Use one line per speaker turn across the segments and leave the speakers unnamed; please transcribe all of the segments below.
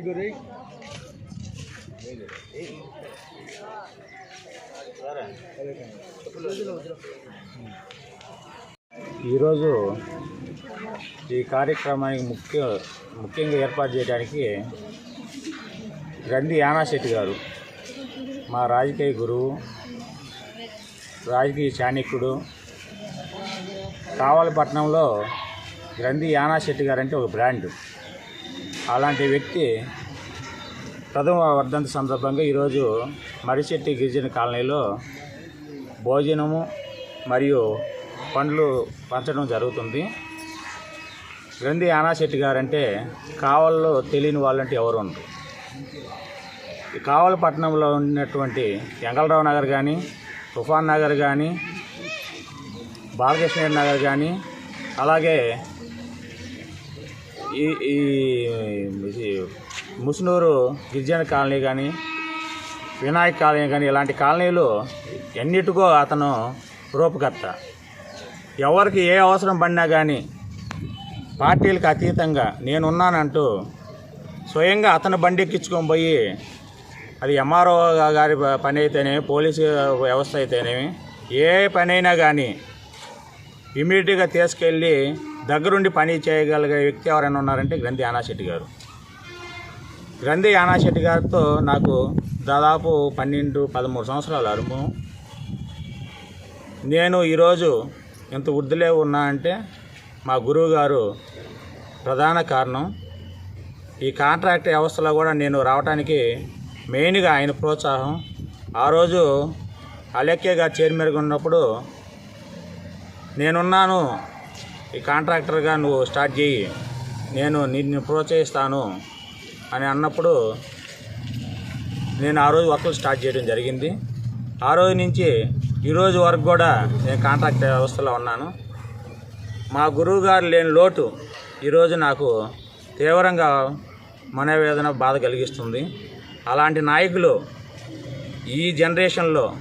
గురి ఈరోజు ఈ కార్యక్రమానికి ముఖ్య ముఖ్యంగా ఏర్పాటు చేయడానికి గ్రంథి యానాశెట్టి గారు మా రాజకీయ గురువు రాజకీయ చాణిక్యుడు కావాలపట్నంలో గ్రంథి యానా శెట్టి గారంటే ఒక బ్రాండ్. అలాంటి వ్యక్తి ప్రథమ వర్ధంతి సందర్భంగా ఈరోజు మరిశెట్టి గిరిజన కాలనీలో భోజనము మరియు పండ్లు పంచడం జరుగుతుంది. గ్రంథి యానాశెట్టి గారంటే కావల్లో తెలియని వాళ్ళంటే ఎవరు ఉండరు. ఈ కావలపట్నంలో ఉన్నటువంటి ఎంగళరావు నగర్ కానీ తుఫాన్ నగర్ కానీ బాలకృష్ణ నగర్ కానీ అలాగే ఈ ఈ ముసునూరు గిరిజన కాలనీ కానీ వినాయక్ కాలనీ కానీ ఇలాంటి కాలనీలు ఎన్నిటికో అతను రూపకర్త. ఎవరికి ఏ అవసరం పడినా కానీ పార్టీలకు అతీతంగా నేనున్నానంటూ స్వయంగా అతను బండి ఎక్కించుకొని పోయి అది ఎంఆర్ఓ గారి పని అయితేనేమి పోలీసు వ్యవస్థ అయితేనేమి ఏ పనైనా కానీ ఇమీడియట్గా తీసుకెళ్ళి దగ్గరుండి పని చేయగలిగే వ్యక్తి ఎవరైనా ఉన్నారంటే గ్రంథి యానాశెట్టి గారు. గ్రంథి యానాశెట్టి గారితో నాకు దాదాపు పన్నెండు పదమూడు సంవత్సరాల అనుభవం నేను ఈరోజు ఎంత వృద్ధిలో ఉన్నా అంటే మా గురువు గారు ప్రధాన కారణం ఈ కాంట్రాక్ట్ వ్యవస్థలో కూడా నేను రావడానికి మెయిన్గా ఆయన ప్రోత్సాహం. ఆ రోజు అలెక్కే గారు చైర్మన్గా ఉన్నప్పుడు నేనున్నాను. ఈ కాంట్రాక్టర్గా నువ్వు స్టార్ట్ చేయి. నేను నిన్ను ప్రోత్సహిస్తాను అని అన్నప్పుడు నేను ఆ రోజు వర్కులు స్టార్ట్ చేయడం జరిగింది. ఆ రోజు నుంచి ఈరోజు వరకు కూడా నేను కాంట్రాక్ట్ వ్యవస్థలో ఉన్నాను. మా గురువు గారు లేని లోటు ఈరోజు నాకు తీవ్రంగా మనోవేదన బాధ కలిగిస్తుంది. అలాంటి నాయకులు ఈ జనరేషన్లో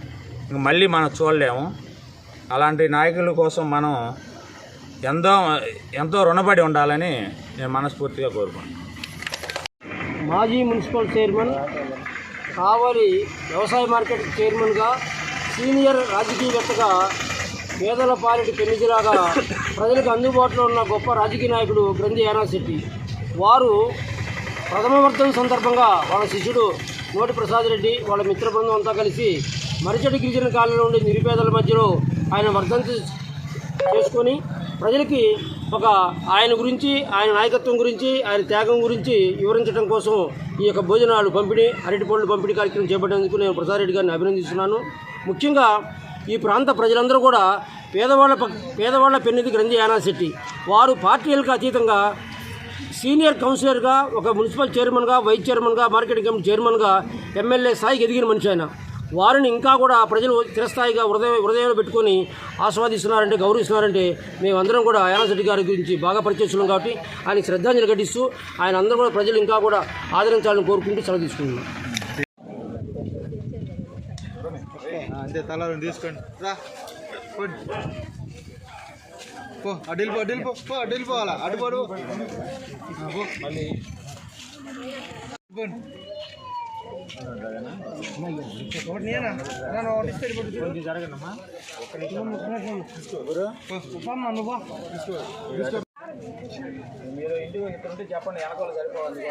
మళ్ళీ మనం చూడలేము. అలాంటి నాయకుల కోసం మనం ఎంతో ఎంతో రుణపడి ఉండాలని నేను మనస్ఫూర్తిగా కోరుకుంటున్నాను.
మాజీ మున్సిపల్ చైర్మన్ కావలి వ్యవసాయ మార్కెట్ చైర్మన్గా సీనియర్ రాజకీయవేత్తగా పేదల పాలిటి పెన్నిజిలాగా ప్రజలకు అందుబాటులో ఉన్న గొప్ప రాజకీయ నాయకుడు గ్రంథి యానాశెట్టి వారు ప్రథమ వర్ధం సందర్భంగా వాళ్ళ శిష్యుడు నోటి ప్రసాద్ రెడ్డి వాళ్ళ మిత్ర బృందం అంతా కలిసి మరిచెడి గిరిజన కాలంలో ఉండే నిరుపేదల మధ్యలో ఆయన వర్ధంతి చేసుకొని ప్రజలకి ఒక ఆయన గురించి ఆయన నాయకత్వం గురించి ఆయన త్యాగం గురించి వివరించడం కోసం ఈ యొక్క భోజనాలు పంపిణీ అరటిపళ్ళు పంపిణీ కార్యక్రమం చేపట్టేందుకు నేను ప్రసాద్ రెడ్డి గారిని అభినందిస్తున్నాను. ముఖ్యంగా ఈ ప్రాంత ప్రజలందరూ కూడా పేదవాళ్ళ పక్ పేదవాళ్ళ పెన్నిది గ్రంథి యానాశెట్టి వారు పార్టీలకు అతీతంగా సీనియర్ కౌన్సిలర్గా ఒక మున్సిపల్ చైర్మన్గా వైస్ చైర్మన్గా మార్కెటింగ్ కమిటీ చైర్మన్గా ఎమ్మెల్యే స్థాయికి ఎదిగిన మనిషి ఆయన. వారిని ఇంకా కూడా ప్రజలు చిరస్థాయిగా హృదయ హృదయంలో పెట్టుకొని ఆస్వాదిస్తున్నారంటే గౌరవిస్తున్నారంటే మేమందరం కూడా యానాశెట్టి గారి గురించి బాగా పరిచయం కాబట్టి ఆయన శ్రద్ధాంజలి ఘటిస్తూ ఆయన అందరూ కూడా ప్రజలు ఇంకా కూడా ఆదరించాలని కోరుకుంటూ సెలవు తీసుకుంటున్నాం.
అంతే తలాలను తీసుకోండి. రా. పో అడ్డిల్ పో పో పో అడ్డిల్ పోవాలా? అడ్డు పోడు. పో.
మీరు ఇంటికి ఇక్కడ ఉంటే చెప్పండి వెనకాల సరిపోవాలి